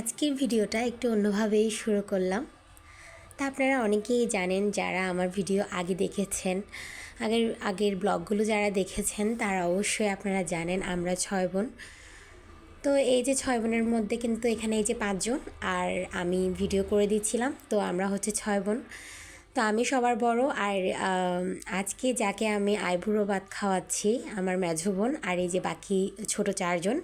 আজকের ভিডিওটা একটু অন্যভাবেই শুরু করলাম। তা আপনারা অনেকেই জানেন যারা আমার ভিডিও আগে দেখেছেন, আগের আগের ব্লগগুলো যারা দেখেছেন তারা অবশ্যই আপনারা জানেন আমরা ছয় বোন। তো এই যে ছয় বোনের মধ্যে কিন্তু এখানে এই যে পাঁচজন আর আমি ভিডিও করে দিচ্ছিলাম, তো আমরা হচ্ছে ছয় বোন। তো আমি সবার বড় আর আজকে যাকে আমি আইবুড়ো ভাত খাওয়াচ্ছি, আমার মেঝো বোন আর এই যে বাকি ছোট চারজন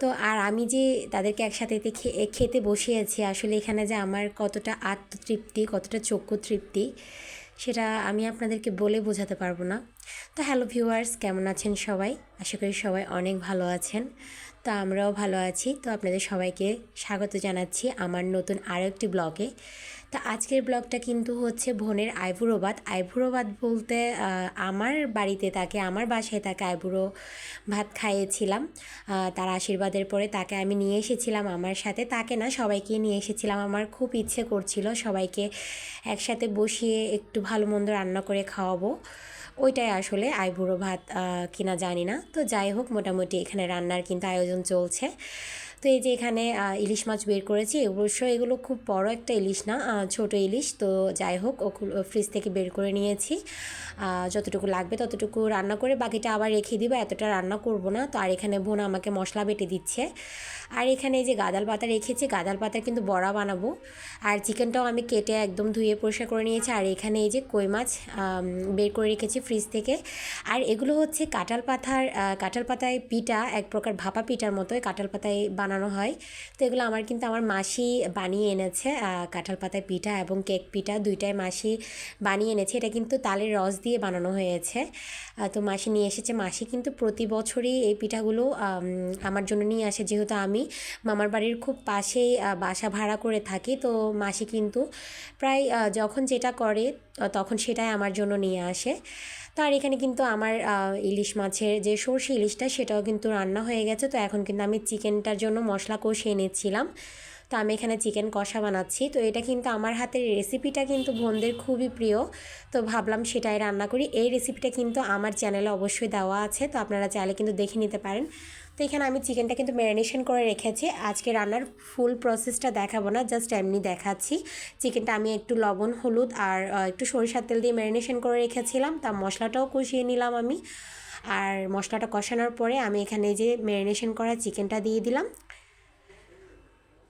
তো আর আমি যে তাদেরকে একসাথে খেতে বসিয়েছি, আসলে এখানে যে আমার কতটা আত্মতৃপ্তি, কতটা চক্ষু তৃপ্তি সেটা আমি আপনাদেরকে বলে বোঝাতে পারব না। তো হ্যালো ভিউয়ার্স, কেমন আছেন সবাই? আশা করি সবাই অনেক ভালো আছেন। তো আমরাও ভালো আছি। তো আপনাদের সবাইকে স্বাগত জানাচ্ছি আমার নতুন আরও একটি ব্লগে। তো আজকের ব্লগটা কিন্তু হচ্ছে বোনের আইবুড়ো ভাত আইবুড়ো ভাত বলতে আমার বাড়িতে তাকে, আমার বাসায় তাকে আইবুড়ো ভাত খাইয়েছিলাম। তার আশীর্বাদের পরে তাকে আমি নিয়ে এসেছিলাম আমার সাথে। তাকে না সবাইকে নিয়ে এসেছিলাম। আমার খুব ইচ্ছে করছিল সবাইকে একসাথে বসিয়ে একটু ভালো মন্দ রান্না করে খাওয়াবো। ওইটাই আসলে আইবুড়ো ভাত কিনা জানি না। তো যাই হোক, মোটামুটি এখানে রান্নার কিন্তু আয়োজন চলছে। তো এই যে এখানে ইলিশ মাছ বের করেছি অবশ্য এগুলো খুব বড় একটা ইলিশ না ছোট ইলিশ। তো যাই হোক, ওগুলো ফ্রিজ থেকে বের করে নিয়েছি। যতটুকু লাগবে ততটুকু রান্না করে বাকিটা আবার রেখে দিব, এতটা রান্না করব না। তো আর এখানে বোন আমাকে মশলা বেটে দিচ্ছে। আর এখানে এই যে গাদাল পাতা রেখেছি, গাদাল পাতার কিন্তু বড়া বানাবো। আর চিকেনটাও আমি কেটে একদম ধুয়ে পরিষ্কার করে নিয়েছি। আর এখানে এই যে কই মাছ বের করে রেখেছি ফ্রিজ থেকে। আর এগুলো হচ্ছে কাঁঠাল পাতার কাঁঠাল পাতায় পিঠা, এক প্রকার ভাপা পিঠার মতোই কাঁঠাল পাতায় বানানো হয়। তো এগুলো আমার কিন্তু আমার মাসি বানিয়ে এনেছে কাঁঠাল পাতায় পিঠা এবং কেক পিঠা দুইটাই মাসি বানিয়ে এনেছে। এটা কিন্তু তালের রস দিয়ে বানানো হয়েছে। তো মাসি নিয়ে এসেছে। মাসি কিন্তু প্রতি বছরই এই পিঠাগুলো আমার জন্য নিয়ে আসে। যেহেতু আমি মামার বাড়ির খুব পাশেই বাসা ভাড়া করে থাকি, তো মাসি কিন্তু প্রায় যখন যেটা করে তখন সেটাই আমার জন্য নিয়ে আসে। তো আর এখানে কিন্তু আমার ইলিশ মাছের যে সর্ষে ইলিশটা সেটাও কিন্তু রান্না হয়ে গেছে। তো এখন কিন্তু আমি চিকেনটার জন্য মশলা কষিয়ে নিচ্ছিলাম। তো আমি এখানে চিকেন কষা বানাচ্ছি। তো এটা কিন্তু আমার হাতের রেসিপিটা কিন্তু বোনদের খুবই প্রিয়। তো ভাবলাম সেটাই রান্না করি। এই রেসিপিটা কিন্তু আমার চ্যানেলে অবশ্যই দেওয়া আছে। তো আপনারা চাইলে কিন্তু দেখে নিতে পারেন। তো এখানে আমি চিকেনটা কিন্তু ম্যারিনেশন করে রেখেছি। আজকে রান্নার ফুল প্রসেসটা দেখাবো না জাস্ট এমনি দেখাচ্ছি। চিকেনটা আমি একটু লবণ, হলুদ আর একটু সরিষার তেল দিয়ে ম্যারিনেশন করে রেখেছিলাম। তা মশলাটাও কষিয়ে নিলাম আমি। আর মশলাটা কষানোর পরে আমি এখানে যে ম্যারিনেশন করা চিকেনটা দিয়ে দিলাম।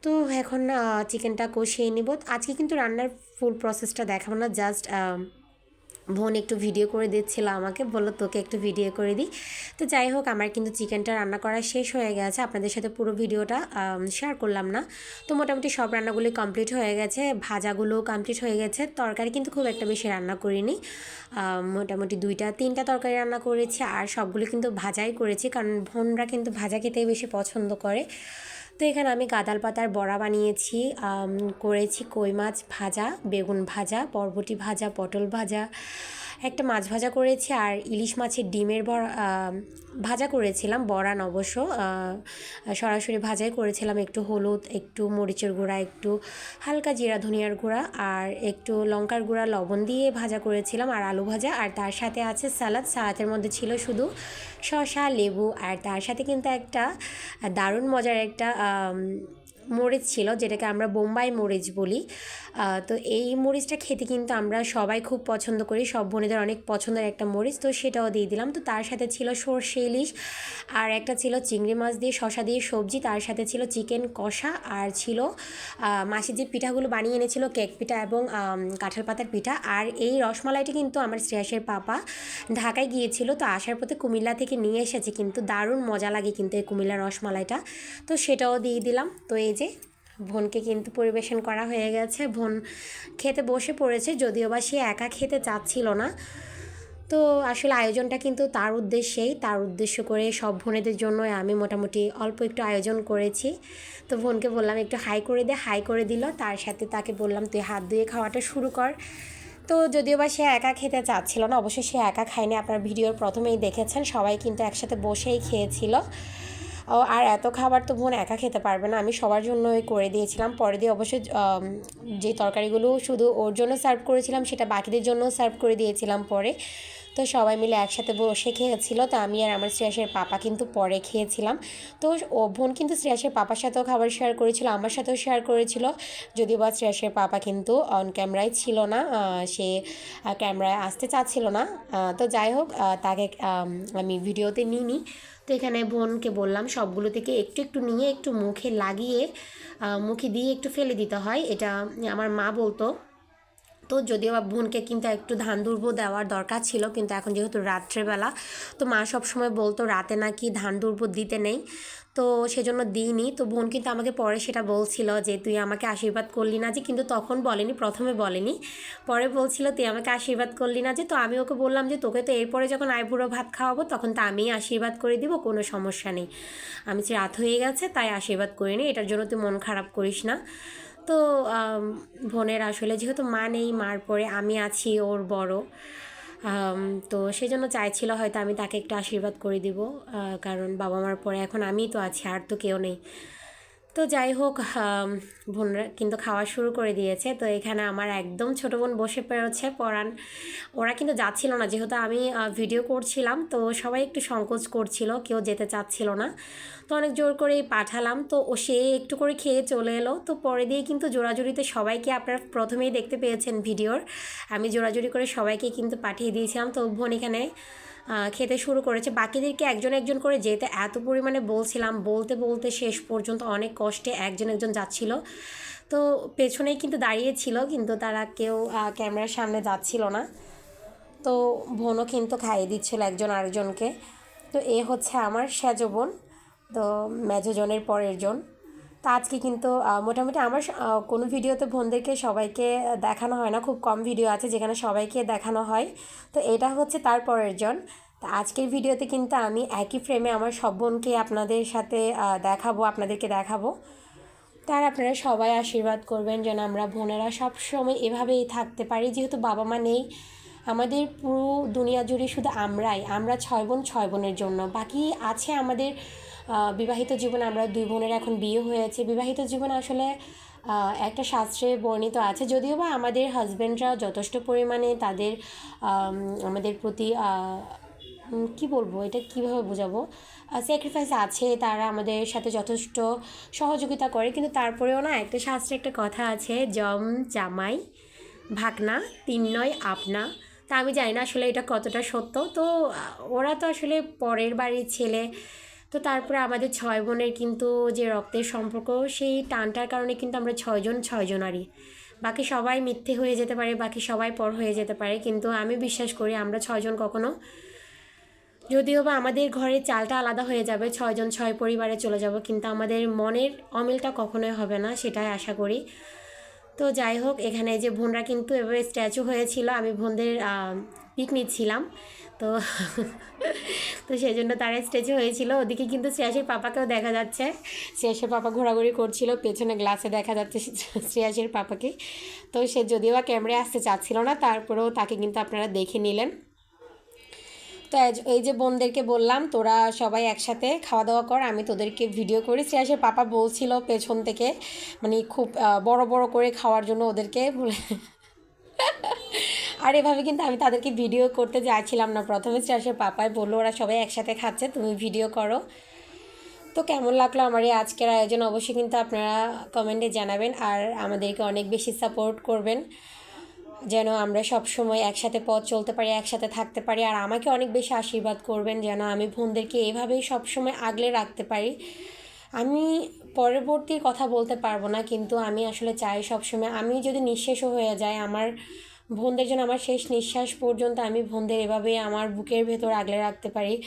তো এখন চিকেনটা কষিয়ে নিব। আজকে কিন্তু রান্নার ফুল প্রসেসটা দেখাবো না জাস্ট বোন একটু ভিডিও করে দিচ্ছিল আমাকে, বলল তোকে একটু ভিডিও করে দিই। তো যাই হোক, আমার কিন্তু চিকেনটা রান্না করা শেষ হয়ে গেছে। আপনাদের সাথে পুরো ভিডিওটা শেয়ার করলাম না। তো মোটামুটি সব রান্নাগুলি কমপ্লিট হয়ে গেছে ভাজাগুলো কমপ্লিট হয়ে গেছে। তরকারি কিন্তু খুব একটা বেশি রান্না করিনি। মোটামুটি দুইটা, তিনটা তরকারি রান্না করেছি, আর সবগুলো কিন্তু ভাজাই করেছি, কারণ বোনরা কিন্তু ভাজা খেতেই বেশি পছন্দ করে। তো এখানে আমি গাদাল পাতার বড়া বানিয়েছি করেছি কই মাছ ভাজা, বেগুন ভাজা, বরবটি ভাজা, পটল ভাজা একটা মাছ ভাজা করেছি আর ইলিশ মাছের ডিমের বড়া ভাজা করেছিলাম বড়ান অবশ্য সরাসরি ভাজাই করেছিলাম, একটু হলুদ, একটু মরিচের গুঁড়া, একটু হালকা জিরা ধনিয়ার গুঁড়া আর একটু লঙ্কার গুঁড়া, লবণ দিয়ে ভাজা করেছিলাম আর আলু ভাজা আর তার সাথে আছে সালাদ সালাদের মধ্যে ছিল শুধু শসা, লেবু আর তার সাথে কিন্তু একটা দারুণ মজার একটা মরিচ ছিল যেটাকে আমরা বোম্বাই মরিচ বলি। তো এই মরিচটা খেতে কিন্তু আমরা সবাই খুব পছন্দ করি সব বোনেদের অনেক পছন্দের একটা মরিচ তো সেটাও দিয়ে দিলাম। তো তার সাথে ছিল সর্ষে ইলিশ আর একটা ছিল চিংড়ি মাছ দিয়ে শশা দিয়ে সবজি তার সাথে ছিল চিকেন কষা আর ছিল আহ, মাসি যে পিঠাগুলো বানিয়ে এনেছিল কেক পিঠা এবং কাঁঠাল পাতার পিঠা। আর এই রসমালাইটি কিন্তু আমার শ্রেয়াসের পাপা ঢাকায় গিয়েছিল তো আসার পথে কুমিল্লা থেকে নিয়ে এসেছে কিন্তু দারুণ মজা লাগে কিন্তু এই কুমিল্লা রসমালাইটা। তো সেটাও দিয়ে দিলাম। তো এই যে বোনকে কিন্তু পরিবেশন করা হয়ে গেছে। বোন খেতে বসে পড়েছে, যদিও বা সে একা খেতে চাচ্ছিল না। তো আসলে আয়োজনটা কিন্তু তার উদ্দেশ্যেই, তার উদ্দেশ্য করে সব বোনেদের জন্য আমি মোটামুটি অল্প একটু আয়োজন করেছি। তো বোনকে বললাম, একটু হাই করে দে। হাই করে দিল, তার সাথে তাকে বললাম, তুই হাত ধুয়ে খাওয়াটা শুরু কর। তো যদিও বা সে একা খেতে চাচ্ছিল না অবশ্যই সে একা খায়নি, আপনার ভিডিওর প্রথমেই দেখেছেন, সবাই কিন্তু একসাথে বসেই খেয়েছিল। আর এত খাবার তো বোন একা খেতে পারবে না। আমি সবার জন্যই করে দিয়েছিলাম। পরে দিয়ে অবশ্যই যে তরকারিগুলো শুধু ওর জন্য সার্ভ করেছিলাম, সেটা বাকিদের জন্য সার্ভ করে দিয়েছিলাম পরে। তো সবাই মিলে একসাথে বসে খেয়েছিল। তো আমি আর আমার শ্রেয়াসের পাপা কিন্তু পরে খেয়েছিলাম। তো ও, বোন কিন্তু শ্রেয়াসের পাপার সাথেও খাবার শেয়ার করেছিল, আমার সাথেও শেয়ার করেছিল। যদিও বা শ্রেয়াসের পাপা কিন্তু অন ক্যামেরায় ছিল না সে ক্যামেরায় আসতে চাচ্ছিল না। তো যাই হোক তাকে, আমি ভিডিওতে নিইনি। তো এখানে বোনকে বললাম, সবগুলো থেকে একটু একটু নিয়ে একটু মুখে লাগিয়ে মুখে দিয়ে একটু ফেলে দিতে হয়। এটা আমার মা বলতো। তো যদিও বা বোনকে কিন্তু একটু ধান দুর্ব দেওয়ার দরকার ছিল, কিন্তু এখন যেহেতু রাত্রেবেলা, তো মা সবসময় বলতো রাতে নাকি ধান দুর্ব দিতে নেই, তো সেজন্য দিইনি। তো বোন কিন্তু আমাকে পরে সেটা বলছিল যে, তুই আমাকে আশীর্বাদ করলি না যে, কিন্তু তখন বলেনি, প্রথমে বলেনি। পরে বলছিল, তুই আমাকে আশীর্বাদ করলি না যে, তো আমি ওকে বললাম যে, তোকে তো এরপরে যখন আইবুড়ো ভাত খাওয়াবো, তখন তো আমিই আশীর্বাদ করে দিব, কোনো সমস্যা নেই। আমি রাত হয়ে গেছে, তাই আশীর্বাদ করিনি এটার জন্য তুই মন খারাপ করিস না। তো বোনের আসলে যেহেতু মা নেই, মার পরে আমি আছি ওর বড়। তো সেই জন্য চাইছিল হয়তো আমি তাকে একটু আশীর্বাদ করে দিব কারণ বাবা মার পরে এখন আমি তো আছি, আর তো কেউ নেই। তো যাই হোক বোনরা কিন্তু খাওয়া শুরু করে দিয়েছে। তো এখানে আমার একদম ছোটো বোন বসে পেরোচ্ছে পড়ান। ওরা কিন্তু যাচ্ছিল না, যেহেতু আমি ভিডিও করছিলাম, তো সবাই একটু সংকোচ করছিল, কেউ যেতে চাচ্ছিল না। তো অনেক জোর করেই পাঠালাম, তো ও সে একটু করে খেয়ে চলে এলো। তো পরে দিয়ে কিন্তু জোড়াজুড়িতে সবাইকে আপনারা প্রথমেই দেখতে পেয়েছেন ভিডিওর আমি জোড়াজুড়ি করে সবাইকে কিন্তু পাঠিয়ে দিয়েছিলাম। তো বোন এখানে খেতে শুরু করেছে। বাকিদেরকে একজন একজন করে যেতে এত পরিমাণে বলছিলাম, বলতে বলতে শেষ পর্যন্ত অনেক কষ্টে একজন একজন যাচ্ছিল। তো পেছনেই কিন্তু দাঁড়িয়েছিল কিন্তু তারা কেউ ক্যামেরার সামনে যাচ্ছিল না। তো বোনও কিন্তু খাইয়ে দিচ্ছিল একজন আরেকজনকে। তো এ হচ্ছে আমার সেজো বোন, তো মেজোজনের পরের জন। তো আজকে কিন্তু মোটামুটি আমার কোনো ভিডিওতে বোনদেরকে সবাইকে দেখানো হয় না। খুব কম ভিডিও আছে যেখানে সবাইকে দেখানো হয়। তো এটা হচ্ছে তার পরের জন। তো আজকের ভিডিওতে কিন্তু আমি একই ফ্রেমে আমার সব বোনকে আপনাদের সাথে দেখাবো, আপনাদেরকে দেখাবো। তার আপনারা সবাই আশীর্বাদ করবেন যেন আমরা বোনেরা সব সময় এভাবেই থাকতে পারি। যেহেতু বাবা মা নেই, আমাদের পুরো দুনিয়া জুড়ে শুধু আমরাই। আমরা ছয় বোন, ছয় বোনের জন্য। বাকি আছে আমাদের বিবাহিত জীবনে আমরা দুই বোনের এখন বিয়ে হয়েছে। বিবাহিত জীবন আসলে একটা শাস্ত্রে বর্ণিত আছে, যদিও বা আমাদের হাজব্যান্ডরা যথেষ্ট পরিমাণে তাদের আমাদের প্রতি কি বলব, এটা কীভাবে বোঝাবো? স্যাক্রিফাইস আছে, তারা আমাদের সাথে যথেষ্ট সহযোগিতা করে, কিন্তু তারপরেও না, একটা শাস্ত্রে একটা কথা আছে, জম, জামাই, ভাগনা, তিন নয়, আপনা। তা আমি জানি না আসলে এটা কতটা সত্য। তো ওরা তো আসলে পরের বাড়ির ছেলে তো তারপরে আমাদের ছয় বোনের কিন্তু যে রক্তের সম্পর্ক, সেই টানটার কারণে কিন্তু আমরা ছয়জন ছয়জনারই বাকি সবাই মিথ্যে হয়ে যেতে পারে, বাকি সবাই পর হয়ে যেতে পারে, কিন্তু আমি বিশ্বাস করি আমরা ছয়জন কখনো যদিও বা আমাদের ঘরের চালটা আলাদা হয়ে যাবে ছয়জন ছয় পরিবারে চলে যাব, কিন্তু আমাদের মনের অমিলটা কখনোই হবে না, সেটাই আশা করি। তো যাই হোক, এখানে যে বোনরা কিন্তু এভাবে স্ট্যাচু হয়েছিল, আমি বোনদের পিক নিচ্ছিলাম তো তো সেই জন্য তারা স্ট্যাচু হয়েছিল। ওদিকে কিন্তু শ্রেয়াসের পাপাকেও দেখা যাচ্ছে। শ্রেয়াসের পাপা ঘোরাঘুরি করছিল, পেছনে গ্লাসে দেখা যাচ্ছে শ্রেয়াসের পাপাকে। তো সে যদিও বা ক্যামেরায় আসতে চাচ্ছিল না, তারপরেও তাকে কিন্তু আপনারা দেখে নিলেন। তো এই যে বোনদেরকে বললাম, তোরা সবাই একসাথে খাওয়া দাওয়া কর, আমি তোদেরকে ভিডিও করি। শ্রেয়াসের পাপা বলছিল পেছন থেকে মানে খুব বড় বড় করে খাওয়ার জন্য ওদেরকে বলে আর এভাবে কিন্তু আমি তাদেরকে ভিডিও করতে যাচ্ছিলাম না। প্রথমে শ্রেয়াসের পাপাই বলল, ওরা সবাই একসাথে খাচ্ছে, তুমি ভিডিও করো। তো কেমন লাগল আমার এই আজকের আয়োজন? অবশ্যই কিন্তু আপনারা কমেন্টে জানাবেন আর আমাদেরকে অনেক বেশি সাপোর্ট করবেন, যেন আমরা সব সময় একসাথে পথ চলতে পারি, একসাথে থাকতে পারি। আর আমাকে অনেক বেশি আশীর্বাদ করবেন, যেন আমি বোনদেরকে এভাবেই সব সময় আগলে রাখতে পারি। আমি পরবর্তীর কথা বলতে পারব না, কিন্তু আমি আসলে চাই সবসময়, আমি যদি নিঃশেষও হয়ে যায় আমার বোনদের জন্য আমার শেষ নিঃশ্বাস পর্যন্ত আমি বোনদের এভাবে আমার বুকের ভেতর আগলে রাখতে পারি।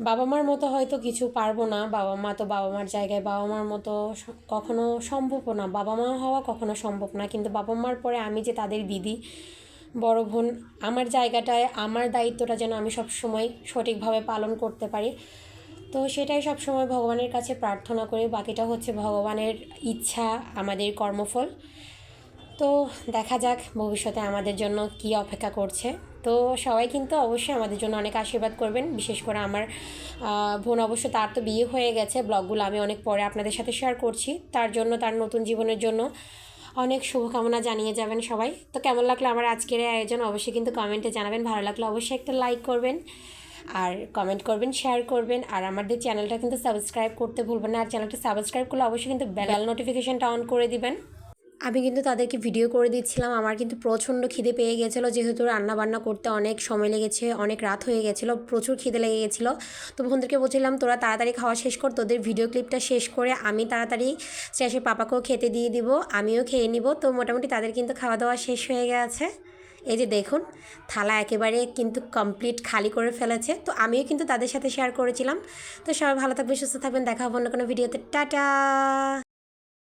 বাবা মার মতো হয়তো কিছু পারব না। বাবা মা তো বাবা মার জায়গায় বাবা মার মতো কখনো সম্ভবও না। বাবা মা হওয়া কখনো সম্ভব না। কিন্তু বাবা মার পরে আমি যে তাদের দিদি, বড় বোন, আমার জায়গাটায়, আমার দায়িত্বটা যেন আমি সবসময় সঠিকভাবে পালন করতে পারি। তো সেটাই সবসময় ভগবানের কাছে প্রার্থনা করি। বাকিটা হচ্ছে ভগবানের ইচ্ছা, আমাদের কর্মফল। তো দেখা যাক ভবিষ্যতে আমাদের জন্য কি অপেক্ষা করছে। তো সবাই কিন্তু অবশ্যই আমাদের জন্য অনেক আশীর্বাদ করবেন। বিশেষ করে আমার বোন অবশ্য তার তো বিয়ে হয়ে গেছে। ব্লগগুলো আমি অনেক পরে আপনাদের সাথে শেয়ার করছি। তার জন্য, তার নতুন জীবনের জন্য অনেক শুভকামনা জানিয়ে যাবেন সবাই। তো কেমন লাগল আমার আজকের আয়োজন? অবশ্যই কিন্তু কমেন্টে জানাবেন। ভালো লাগলে অবশ্যই একটা লাইক করবেন আর কমেন্ট করবেন শেয়ার করবেন। আর আমাদের চ্যানেলটা কিন্তু সাবস্ক্রাইব করতে ভুলবেন না। আর চ্যানেলটা সাবস্ক্রাইব করলে অবশ্যই কিন্তু বেল নোটিফিকেশনটা অন করে দিবেন। আমি কিন্তু তাদেরকে ভিডিও করে দিচ্ছিলাম। আমার কিন্তু প্রচণ্ড খিদে পেয়ে গেছিল। যেহেতু রান্না বান্না করতে অনেক সময় লেগেছে, অনেক রাত হয়ে গেছিল, প্রচুর খিদে লেগে গেছিল। তো বন্ধুদেরকে বলছিলাম, তোরা তাড়াতাড়ি খাওয়া শেষ কর, তোদের ভিডিও ক্লিপটা শেষ করে আমি তাড়াতাড়ি শেষে পাপাকেও খেতে দিয়ে দিব, আমিও খেয়ে নিব। তো মোটামুটি তাদের কিন্তু খাওয়া দাওয়া শেষ হয়ে গেছে। এই যে দেখুন, থালা একেবারে কিন্তু কমপ্লিট খালি করে ফেলেছে। তো আমিও কিন্তু তাদের সাথে শেয়ার করেছিলাম। তো সবাই ভালো থাকবেন, সুস্থ থাকবেন। দেখা হবে অন্য কোনো ভিডিওতে টাটা!